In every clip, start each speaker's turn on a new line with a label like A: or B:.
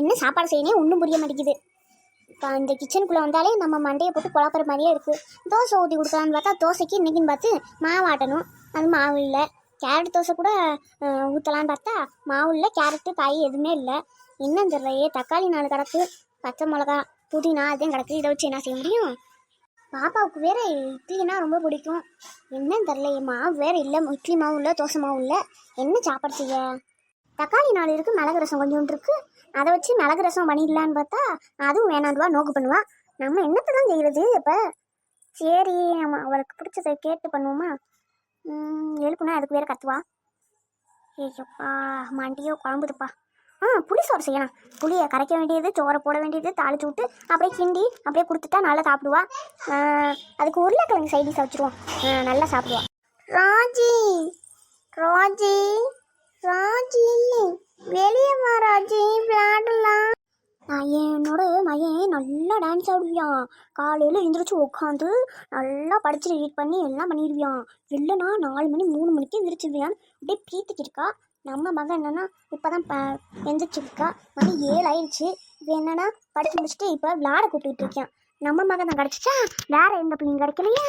A: என்ன சாப்பாடு செய்யணும் ஒன்றும் புரிய மாட்டேங்குது. இப்போ இந்த கிச்சனுக்குள்ளே வந்தாலே நம்ம மண்டையை போட்டு குழப்புற மாதிரியே இருக்குது தோசை ஊற்றி கொடுக்கலான்னு பார்த்தா தோசைக்கு இன்றைக்கின்னு பார்த்து மாவு ஆட்டணும். அது மாவு இல்லை. கேரட் தோசை கூட ஊற்றலான்னு பார்த்தா மாவு இல்லை கேரட்டு காய் எதுவுமே இல்லை. என்னன்னு தெரியலையே தக்காளி நாலு கிடக்கு பச்சை மிளகா புதினா அதையும் கிடக்கு. இதை வச்சு என்ன செய்ய முடியும்? பாப்பாவுக்கு வேறு இட்லினா ரொம்ப பிடிக்கும். என்னன்னு தெரிலையே மாவு வேற இல்லை. இட்லி மாவும் இல்லை தோசை மாவும் இல்லை. என்ன சாப்பாடு செய்ய? தக்காளி நாலு இருக்குது மிளகு ரசம் கொஞ்சோண்டு இருக்கு. அதை வச்சு மிளகு ரசம் பண்ணிடலான்னு பார்த்தா அதுவும் வேணாண்டுவா நோக்கு பண்ணுவா. நம்ம என்னத்தை தான் செய்கிறது இப்போ? சரி நம்ம அவளுக்கு பிடிச்சதை கேட்டு பண்ணுவோமா? எழுப்புனா அதுக்கு வேறு கத்துவா. ஏய்யப்பா மண்டியோ குழம்புதுப்பா. ஆ புளி சோறு செய்யலாம். புளியை கரைக்க வேண்டியது சோறை போட வேண்டியது தாளிச்சு விட்டு அப்படியே கிண்டி அப்படியே கொடுத்துட்டா நல்லா சாப்பிடுவா. அதுக்கு உருளைக்கிழங்கு சைடிஸ் வச்சுருவோம். நல்லா சாப்பிடுவா. ராஜி ராஜி. ராஜி வெளியே வா ராஜி. விளையாடலாம். என்னோட மயன் நல்லா டான்ஸ் ஆடுவியான் காலையில் எழுந்திரிச்சு உட்காந்து நல்லா படிச்சு ரீட் பண்ணி எல்லாம் பண்ணிடுவியான் இல்லைனா நாலு மணி மூணு மணிக்கு எந்திரிச்சிருவியான் அப்படியே பீத்திக்கு இருக்கா. நம்ம மகன் என்னன்னா இப்போ தான் ப எந்திரிச்சிருக்கா. மணி ஏழு ஆயிடுச்சு இப்போ என்னன்னா படிச்சு முடிச்சுட்டு இப்போ விளாட கூப்பிட்டுட்டு இருக்கேன். நம்ம மகன் தான் கிடச்சிச்சா? வேற எந்த பிள்ளைங்க கிடைக்கலையா?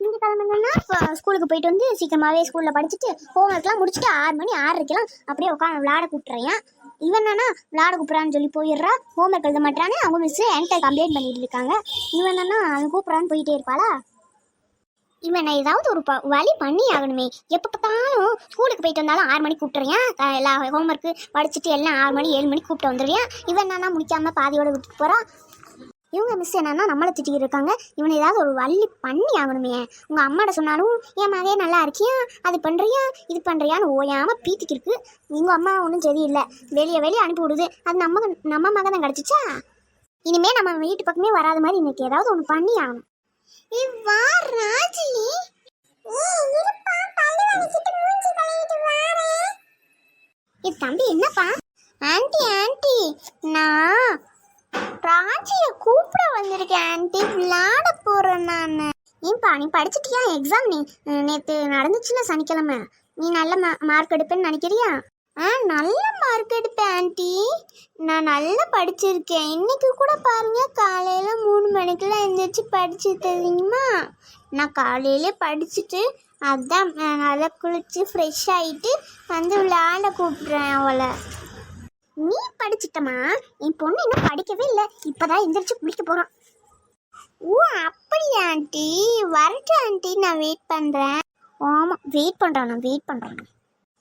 A: திங்கக்கிழமை என்னன்னா இப்போ ஸ்கூலுக்கு போயிட்டு வந்து சீக்கிரமாகவே ஸ்கூலில் படிச்சுட்டு ஹோம்ஒர்க்லாம் முடிச்சுட்டு ஆறு மணி ஆறரைக்கெல்லாம் அப்படியே உட்காந்து விளாட கூப்பிட்றேன் இவன் என்னன்னா விளாட கூப்பிட்றான்னு சொல்லி போயிடுறா. ஹோம்ஒர்க் எழுத மாட்டானே அவங்க மிஸ் என்கிட்ட கம்ப்ளைண்ட் பண்ணிட்டு இருக்காங்க. இவன் என்னன்னா அவன் கூப்பிட்றான்னு போயிட்டே இருப்பாளா? இவனை ஏதாவது ஒரு ப வழி பண்ணி ஆகணுமே. எப்போ பார்த்தாலும் ஸ்கூலுக்கு போயிட்டு வந்தாலும் ஆறு மணிக்கு கூப்பிட்டுறியான் க- எல்லா ஹோம்ஒர்க்கு படிச்சுட்டு எல்லாம் ஆறு மணி ஏழு மணிக்கு கூப்பிட்டு வந்துடுறியான் இவன் என்னன்னா முடிக்காமல் பாதியோட விட்டுட்டு போகிறான் இவங்க மிஸ் என்னன்னா நம்மளை திட்டிக்கிட்டு இருக்காங்க. இவனை ஏதாவது ஒரு வழி பண்ணி ஆகணுமே. உங்கள் அம்மாட்ட சொன்னாலும் என் மகே நல்லா இருக்கியா? அது பண்ணுறியா இது பண்ணுறியான்னு ஓயாமல் பீத்திக்கிருக்கு. உங்கள் அம்மா ஒன்றும் சரியில்லை. வெளியே வெளியே அனுப்பி விடுது. அது நம்ம நம்ம மகன் தான் கிடச்சிச்சா? இனிமே நம்ம வீட்டு பக்கமே வராத மாதிரி இன்னைக்கு ஏதாவது ஒன்று பண்ணி ஆகணும். இவ்வா ராஜி. இது தம்பி என்னப்பா? ராஜிய கூப்பிட வந்திருக்கேன் ஆன்ட்டி விளாட போறேன் நான். ஏன்பா நீ படிச்சிட்டியா? எக்ஸாம் நீ. நேற்று நடந்துச்சுல சனிக்கிழமை. நீ நல்ல மார்க் எடுப்பேன்னு நினைக்கிறியா? ஆ நல்ல மார்க் எடுப்பேன் ஆன்ட்டி நான் நல்லா படிச்சிருக்கேன். இன்னைக்கு கூட பாருங்க காலையில மூணு மணிக்கெல்லாம் எழுந்திரிச்சு படிச்சு தெரியுமா? நான் காலையிலே படிச்சுட்டு அதான் நல்லா குளிச்சு ஃப்ரெஷ் ஆகிட்டு வந்து விளையாட கூப்பிடுறேன் அவளை. நீ படிச்சிட்டமா? என் பொண்ணு இன்னும் படிக்கவே இல்லை. இப்பதான் எந்திரிச்சு குளிக்க போறான் ஓ அப்படியா ஆண்டி? வரட்டு ஆண்டி. நான் வெயிட் பண்றேன். ஆமா வெயிட் பண்றான் நான் வெயிட் பண்றேன்.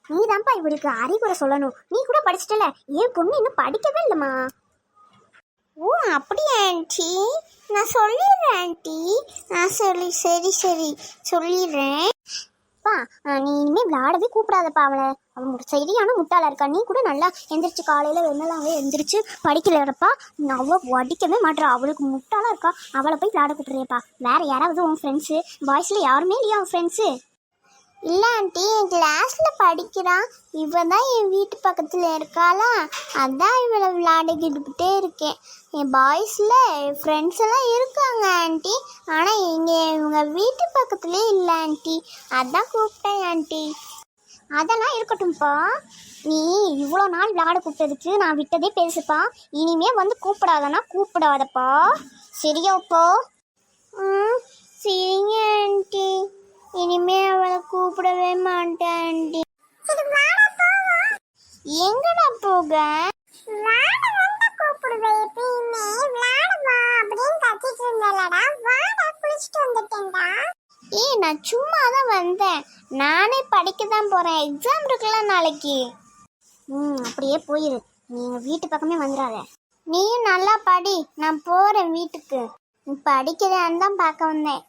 A: நீ தான்ப்பா இவளுக்கு அறிகுறை சொல்லணும். நீ கூட படிச்சிட்டல. என் பொண்ணு இன்னும் படிக்கவே இல்லைம்மா. ஓ அப்படியா ஆண்டி? நான் சொல்லிடுறேன் ஆண்டி. நான் சொல்லி சரி சரி. சொல்லிடுறேன். பா நீ இனிமேல் விளையாடவே கூப்பிடாதப்பா அவளை. அவன் சரியான முட்டாளாக இருக்கா. நீ கூட நல்லா எந்திரிச்சு காலையில் வெண்ணலாவே எந்திரிச்சு படிக்கலப்பா அவள் படிக்கவே மாட்டா அவளுக்கு முட்டாளாக இருக்கா. அவளை போய் விளாட கூப்பிட்றியப்பா. வேறு யாராவது உன் ஃப்ரெண்ட்ஸு பாய்ஸில் யாருமே இல்லையா உன் ஃப்ரெண்ட்ஸு இல்லை ஆண்டி என் கிளாஸில் படிக்கிறான். இவன் தான் என் வீட்டு பக்கத்தில் இருக்காளா? அதான் இவளை விளையாடிக்கிட்டுக்கிட்டே இருக்கேன். என் பாய்ஸில் ஃப்ரெண்ட்ஸ் எல்லாம் இருக்காங்க ஆண்டி. ஆனால் இங்கே இவங்க வீட்டு பக்கத்துலேயே இல்லை ஆண்டி. அதான் கூப்பிட்டேன் ஆண்டி. அதெல்லாம் இருக்கட்டும்ப்பா. நீ இவ்வளோ நாள் விளையாட கூப்பிட்டதுக்கு நான் விட்டதே பேசுப்பா இனிமே வந்து கூப்பிடாதனா கூப்பிடாதப்பா. சரியாப்பா ம் சரிங்க ஆண்டி. இனிமே அவளை கூப்பிடவே மாட்டேன் ஆண்டி. எங்கடா போக? ஏய் நான் சும்மா தான் வந்தேன். நானே படிக்க தான் போறேன். எக்ஸாம் இருக்குல்ல நாளைக்கு. ம் அப்படியே போயிரு. நீங்க வீட்டு பக்கமே வந்துடாத. நீயும் நல்லா படி. நான் போறேன் வீட்டுக்கு. நீ படிக்கிறேன்னு தான் பார்க்க வந்தேன்.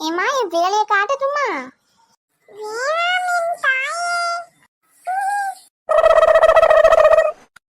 A: ஏமா என் வேலையை காட்டட்டுமா?